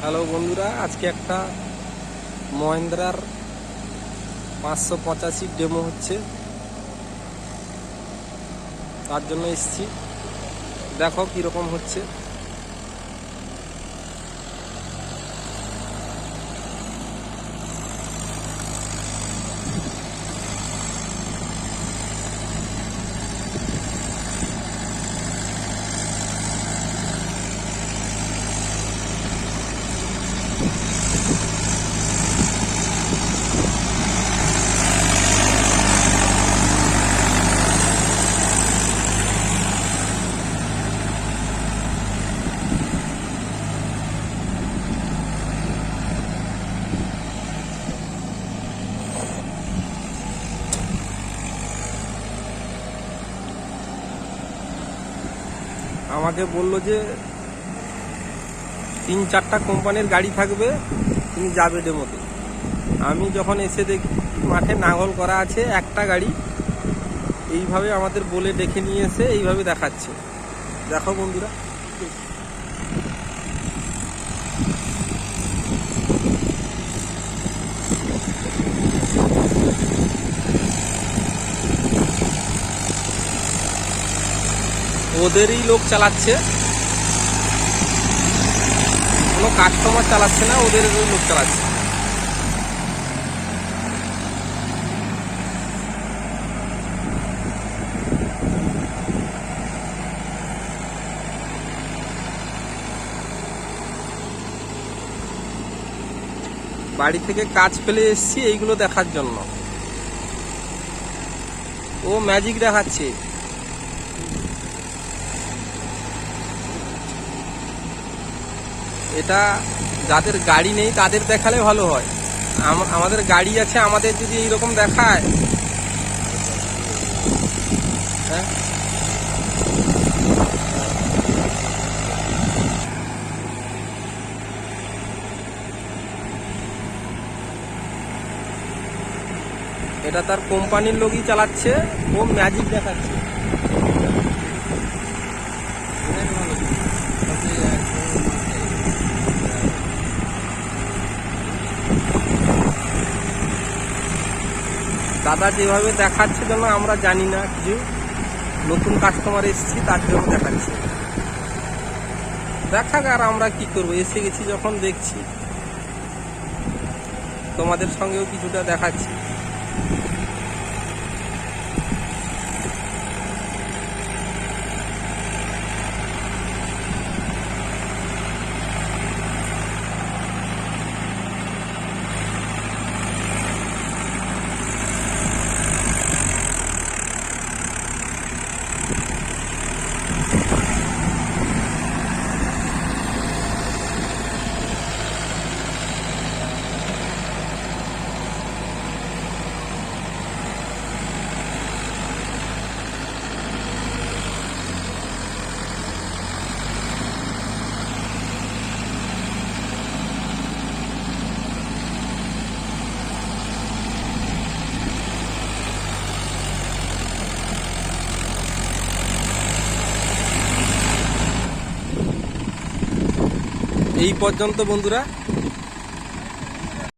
Hello বন্ধুরা, আজকে একটা মহেন্দ্রার পাঁচশো পঁচাশি ডেমো হচ্ছে। তার জন্য এসছি। দেখো কীরকম হচ্ছে। আমাকে বলল যে, তিন চারটা কোম্পানির গাড়ি থাকবে, তুমি যাবে ডেমোতে। আমি যখন এসে দেখি, মাঠে নাঙল করা আছে একটা গাড়ি, এইভাবে আমাদের বলে ডেকে নিয়ে এসে এইভাবে দেখাচ্ছে। দেখো বন্ধুরা। ওদেরই লোক চালাচ্ছে। কোনো কাস্টমার চালাচ্ছে না, ওদের লোক চালাচ্ছে। বাড়ি থেকে কাজ ফেলে এসছি এইগুলো দেখার জন্য। ও ম্যাজিক দেখাচ্ছে। এটা যাদের গাড়ি নেই তাদের দেখালে ভালো হয়। আম- আমাদের গাড়ি আছে, আমাদের যদি এইরকম দেখায়। হ্যাঁ? এটা তার কোম্পানির লোকই চালাচ্ছে, ও ম্যাজিক দেখাচ্ছে। দাদা যেভাবে দেখাচ্ছে যেন আমরা জানি না কিছু নতুন কাস্টমার এসেছি, তার জন্য দেখাচ্ছে। দেখাক আর আমরা কি করব। এসে গেছি যখন দেখছি। তোমাদের সঙ্গেও কিছুটা দেখাচ্ছি। এই পর্যন্ত বন্ধুরা